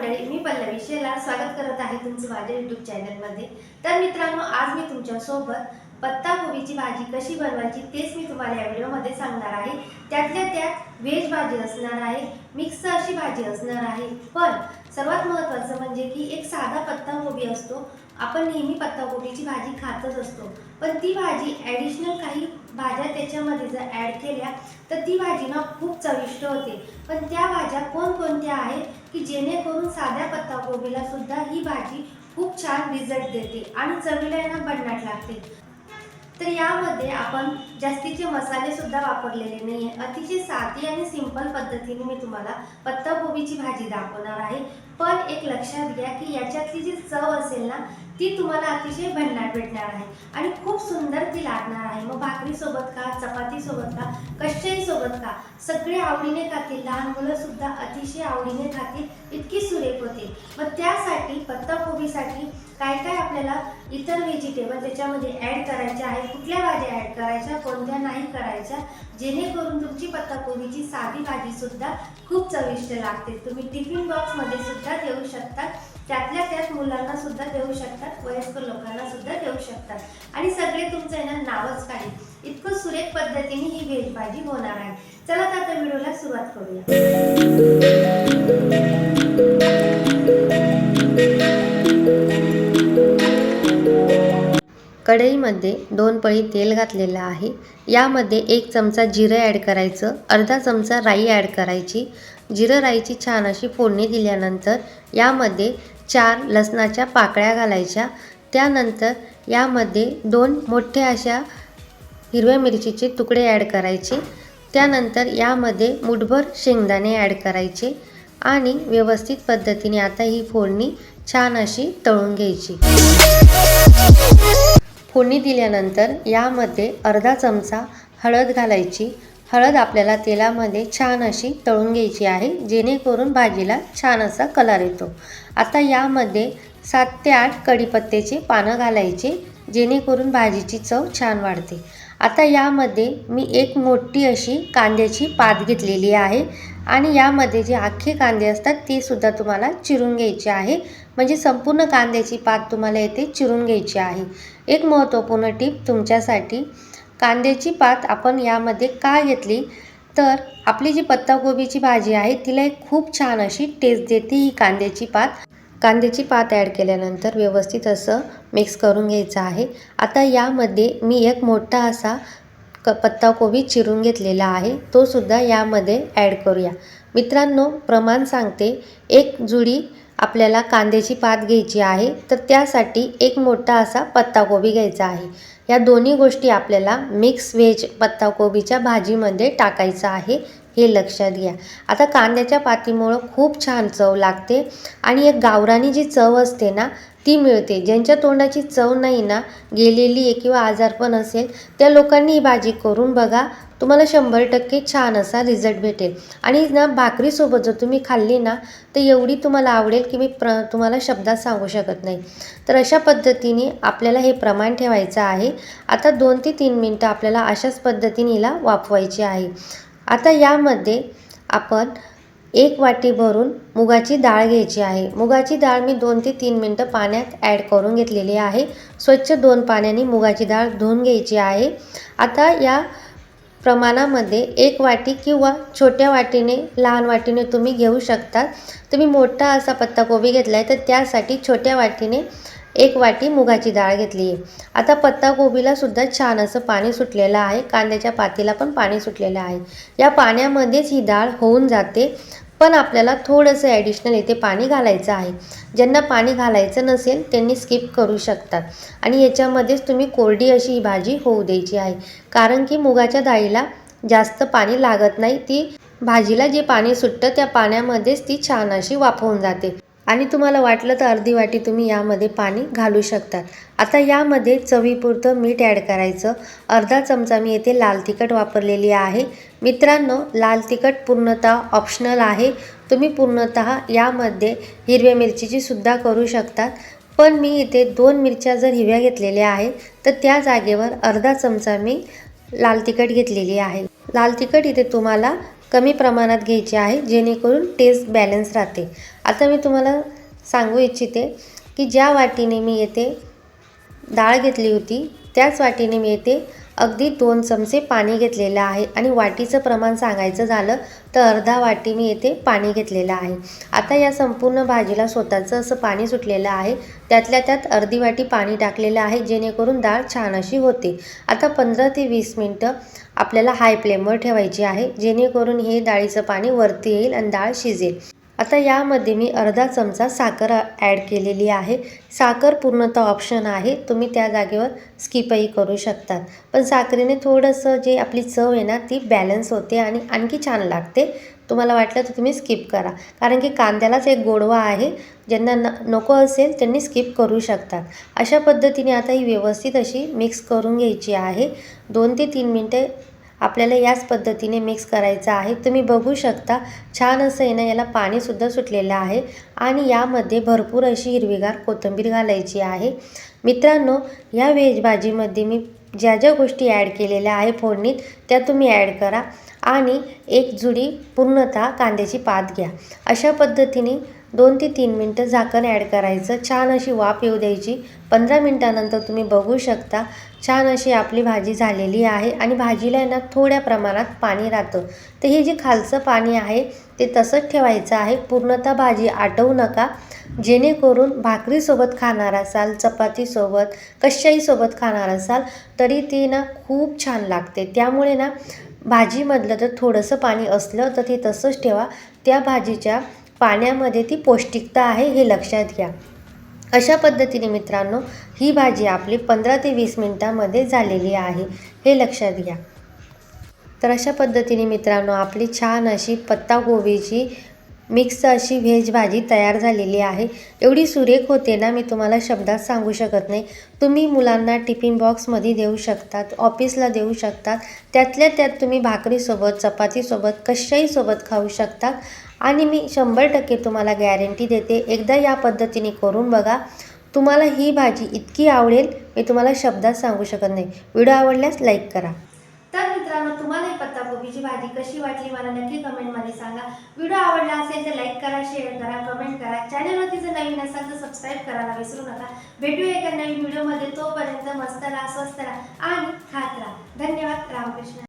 मंडळी मी पल्लवी शेला स्वागत करत आहे तुमचं माझ्या युट्यूब चॅनलमध्ये तर मित्रांनो आज मी तुमच्यासोबत पत्ता कोबीची भाजी कशी बनवायची तेच मी तुम्हाला या व्हिडिओमध्ये सांगणार आहे. त्यातल्या त्यात व्हेज भाजी असणार आहे मिक्स अशी भाजी असणार आहे. पण सर्वात महत्त्वाचं म्हणजे की एक साधा पत्ताकोबी असतो. आपण नेहमी पत्ताकोबीची भाजी खातच असतो. पण ती भाजी ॲडिशनल काही भाज्या त्याच्यामध्ये जर ॲड केल्या तर ती भाजी ना खूप चविष्ट होते. पण त्या भाज्या कोणकोणत्या आहेत की जेणेकरून साध्या पत्ताकोबीला सुद्धा ही भाजी खूप छान रिझल्ट देते आणि चवीला यांना ना लागते. तर यामध्ये आपण जास्तीचे मसाले सुद्धा वापरलेले नाही आहे अतिशय साधी आणि सिंपल पद्धतीने मी तुम्हाला पत्ताकोबीची भाजी दाखवणार आहे. पण एक लक्षात घ्या की याच्यातली जी चव असेल ना ती तुम्हाला अतिशय भन्नाट भेटणार आहे. आणि खूप सुंदर ती लागणार आहे. मग भाकरीसोबत का चपातीसोबत का कशाही का सगळे आवडीने खातील लहान मुलं सुद्धा अतिशय आवडीने खातील इतकी सुरेख होते मग त्यासाठी पत्ताकोबीसाठी काय काय आपल्याला इतर व्हेजिटेबल त्याच्यामध्ये ॲड करायचे आहेत कुठल्या भाज्या ॲड करायच्या कोणत्या नाही करायच्या जेणेकरून तुमची पत्ताकोबीची साधी भाजी सुद्धा खूप चविष्ट लागते. तुम्ही टिफिन बॉक्समध्ये सुद्धा सुद्धा देऊ शकतात. त्यातल्या त्यात मुलांना सुद्धा देऊ शकतात. वयस्कर लोकांना सुद्धा देऊ शकतात. आणि सगळे तुमचं आहे ना नावच काढेल इतकं सुरेख पद्धतीने ही व्हेज होणार आहे. चला तर आता व्हिडिओला सुरुवात करूया. कढईमध्ये दोन पळी तेल घातलेलं आहे. यामध्ये एक चमचा जिरं ॲड करायचं अर्धा चमचा राई ॲड करायची जिरं राईची छान अशी फोडणी दिल्यानंतर यामध्ये चार लसणाच्या पाकळ्या घालायच्या. त्यानंतर यामध्ये दोन मोठ्या अशा हिरव्या मिरचीचे तुकडे ॲड करायचे. त्यानंतर यामध्ये मुठभर शेंगदाणे ॲड करायचे आणि व्यवस्थित पद्धतीने आता ही फोडणी छान अशी तळून घ्यायची. फोडणी दिल्यानंतर यामध्ये अर्धा चमचा हळद घालायची. हळद आपल्याला तेलामध्ये छान अशी तळून घ्यायची आहे जेणेकरून भाजीला छान असा कलर येतो. आता यामध्ये सात ते आठ कढीपत्त्याचे पानं घालायचे जेणेकरून भाजीची चव छान वाढते. आता यामध्ये मी एक मोठी अशी कांद्याची पात घेतलेली आहे आणि यामध्ये जे आखे कांदे असतात ते सुद्धा तुम्हाला चिरून घ्यायचे आहे. म्हणजे संपूर्ण कांद्याची पात तुम्हाला येथे चिरून घ्यायची आहे. एक महत्त्वपूर्ण टीप तुमच्यासाठी कांद्याची पात आपण यामध्ये का घेतली? तर आपली जी पत्ताकोबीची भाजी आहे तिला एक खूप छान अशी टेस्ट देते ही कांद्याची पात. कांद्याची पात ॲड केल्यानंतर व्यवस्थित असं मिक्स करून घ्यायचं आहे. आता यामध्ये मी एक मोठा असा क पत्ताकोबी चिरून घेतलेला आहे. तो सुद्धा यामध्ये ॲड करूया. मित्रांनो प्रमाण सांगते. एक जुडी आपल्याला कांद्याची पात घ्यायची आहे तर त्यासाठी एक मोठा असा पत्ताकोबी घ्यायचा आहे. या दोन्ही गोष्टी आपल्याला मिक्स व्हेज पत्ताकोबीच्या भाजीमध्ये टाकायचं आहे हे लक्षात घ्या. आता कांद्याच्या पातीमुळं खूप छान चव लागते आणि एक गावरानी जी चव असते ना ती मिळते. ज्यांच्या तोंडाची चव नाही ना गेलेली आहे किंवा आजारपण असेल त्या लोकांनी ही भाजी करून बघा तुम्हाला शंभर टक्के छान असा रिझल्ट भेटेल. आणि ना भाकरीसोबत जर तुम्ही खाल्ली ना तर एवढी तुम्हाला आवडेल की मी प्र तुम्हाला शब्दात सांगू शकत नाही. तर अशा पद्धतीने आपल्याला हे प्रमाण ठेवायचं आहे. आता दोन ते तीन मिनटं आपल्याला अशाच पद्धतीने हिला वाफवायची आहे. आता यामध्ये आपण एक वाटी भरून मुगाची डाळ घ्यायची आहे. मुगाची डाळ मी दोन ते तीन मिनटं पाण्यात ॲड करून घेतलेली आहे. स्वच्छ दोन पाण्याने मुगाची डाळ धुवून घ्यायची आहे. आता या प्रमाणामध्ये एक वाटी किंवा छोट्या वाटीने लहान वाटीने तुम्ही घेऊ शकता. तुम्ही मोठा असा पत्ताकोबी घेतला आहे तर त्यासाठी छोट्या वाटीने एक वाटी मुगाची डाळ घेतली. आहे आता पत्ताकोबीला सुद्धा छान असं पाणी सुटलेलं आहे. कांद्याच्या पातीला पण पाणी सुटलेलं आहे. या पाण्यामध्येच ही डाळ होऊन जाते. पण आपल्याला थोडंसं ॲडिशनल इथे पाणी घालायचं आहे. ज्यांना पाणी घालायचं नसेल त्यांनी स्किप करू शकतात. आणि याच्यामध्येच तुम्ही कोरडी अशी ही भाजी होऊ द्यायची आहे. कारण की मुगाच्या डाळीला जास्त पाणी लागत नाही. ती भाजीला जे पाणी सुटतं त्या पाण्यामध्येच ती छान अशी वाफवून जाते. आणि तुम्हाला वाटलं तर अर्धी वाटी तुम्ही यामध्ये पाणी घालू शकतात. आता यामध्ये चवीपुरतं मीठ ॲड करायचं. अर्धा चमचा मी येथे लाल तिखट वापरलेली आहे. मित्रांनो लाल तिखट पूर्णतः ऑप्शनल आहे. तुम्ही पूर्णतः यामध्ये हिरव्या मिरचीची सुद्धा करू शकतात. पण मी इथे दोन मिरच्या जर हिरव्या घेतलेल्या आहेत तर त्या जागेवर अर्धा चमचा मी लाल तिखट घेतलेली आहे. लाल तिखट इथे तुम्हाला कमी प्रमाणात घ्यायची आहे जेणेकरून टेस्ट बॅलन्स राहते. आता मी तुम्हाला सांगू इच्छिते की ज्या वाटीने मी येथे डाळ घेतली होती त्याच वाटीने मी येथे अगदी दोन चमचे पाणी घेतलेलं आहे आणि वाटीचं प्रमाण सांगायचं झालं तर अर्धा वाटी मी येथे पाणी घेतलेलं आहे. आता या संपूर्ण भाजीला स्वतःचं असं पाणी सुटलेलं आहे त्यातल्या त्यात अर्धी वाटी पाणी टाकलेलं आहे जेणेकरून डाळ छान अशी होते. आता पंधरा ते वीस मिनटं आपल्याला हाय फ्लेमवर ठेवायची आहे जेणेकरून हे डाळीचं पाणी वरती येईल आणि डाळ शिजेल. आता यामध्ये मी अर्धा चमचा साखर ॲड केलेली आहे. साखर पूर्णतः ऑप्शन आहे. तुम्ही त्या जागेवर स्किपही करू शकतात. पण साखरेने थोडंसं जे आपली चव आहे ना ती बॅलन्स होते आणि आणखी छान लागते. तुम्हाला वाटलं तर तुम्ही स्किप करा. कारण की कांद्यालाच एक गोडवा आहे ज्यांना न नको असेल त्यांनी स्किप करू शकतात. अशा पद्धतीने आता ही व्यवस्थित अशी मिक्स करून घ्यायची आहे. दोन ते तीन मिनटे आपल्याला याच पद्धतीने मिक्स करायचं आहे. तुम्ही बघू शकता छान असं आहे ना याला पाणीसुद्धा सुटलेलं आहे. आणि यामध्ये भरपूर अशी हिरवीगार कोथिंबीर घालायची आहे. मित्रांनो या व्हेज भाजीमध्ये मी ज्या ज्या गोष्टी ॲड केलेल्या आहे फोडणीत त्या तुम्ही ॲड करा. आणि एक जुडी पूर्णतः कांद्याची पात घ्या. अशा पद्धतीने दोन ते तीन मिनटं झाकण ॲड करायचं. छान अशी वाफ येऊ द्यायची. पंधरा मिनटानंतर तुम्ही बघू शकता छान अशी आपली भाजी झालेली आहे आणि भाजीला आहे ना थोड्या प्रमाणात पाणी राहतं. तर हे जे खालचं पाणी आहे ते तसंच ठेवायचं आहे. पूर्णतः भाजी आटवू नका. जेणेकरून भाकरीसोबत खाणार असाल चपातीसोबत कशाही खाणार असाल तरी ती ना खूप छान लागते. त्यामुळे ना भाजीमधलं जर थोडंसं पाणी असलं तर ते तसंच ठेवा. त्या भाजीच्या पाण्यामध्ये ती पौष्टिकता आहे हे लक्षात घ्या. अशा पद्धतीने मित्रांनो ही भाजी आपली पंधरा ते वीस मिनटामध्ये झालेली आहे हे लक्षात घ्या. तर अशा पद्धतीने मित्रांनो आपली छान अशी पत्तागोबीची मिक्स अशी व्हेज भाजी तयार झालेली आहे. एवढी सुरेख होते ना मी तुम्हाला शब्दात सांगू शकत नाही. तुम्ही मुलांना टिफिन बॉक्समध्ये देऊ शकतात ऑफिसला देऊ शकतात त्यातल्या त्यात तुम्ही भाकरीसोबत चपातीसोबत कशाही सोबत खाऊ शकतात आणि मी शंभर टक्के तुम्हाला गॅरंटी देते एकदा या पद्धतीने करून बघा. तुम्हाला ही भाजी इतकी आवडेल मी तुम्हाला शब्दात सांगू शकत नाही. व्हिडिओ आवडल्यास लाईक करा. तर मित्रांनो तुम्हाला ही पत्ताकोबीची भाजी कशी वाटली मला नक्की कमेंटमध्ये सांगा. व्हिडिओ आवडला असेल तर लाईक करा शेअर करा कमेंट करा. चॅनलवरती जर नवीन असाल तर सबस्क्राईब करायला विसरू नका. भेटूया एका नवीन व्हिडिओमध्ये. तोपर्यंत मस्त राहा स्वस्त राहा आणि खात राहा. धन्यवाद. रामकृष्ण.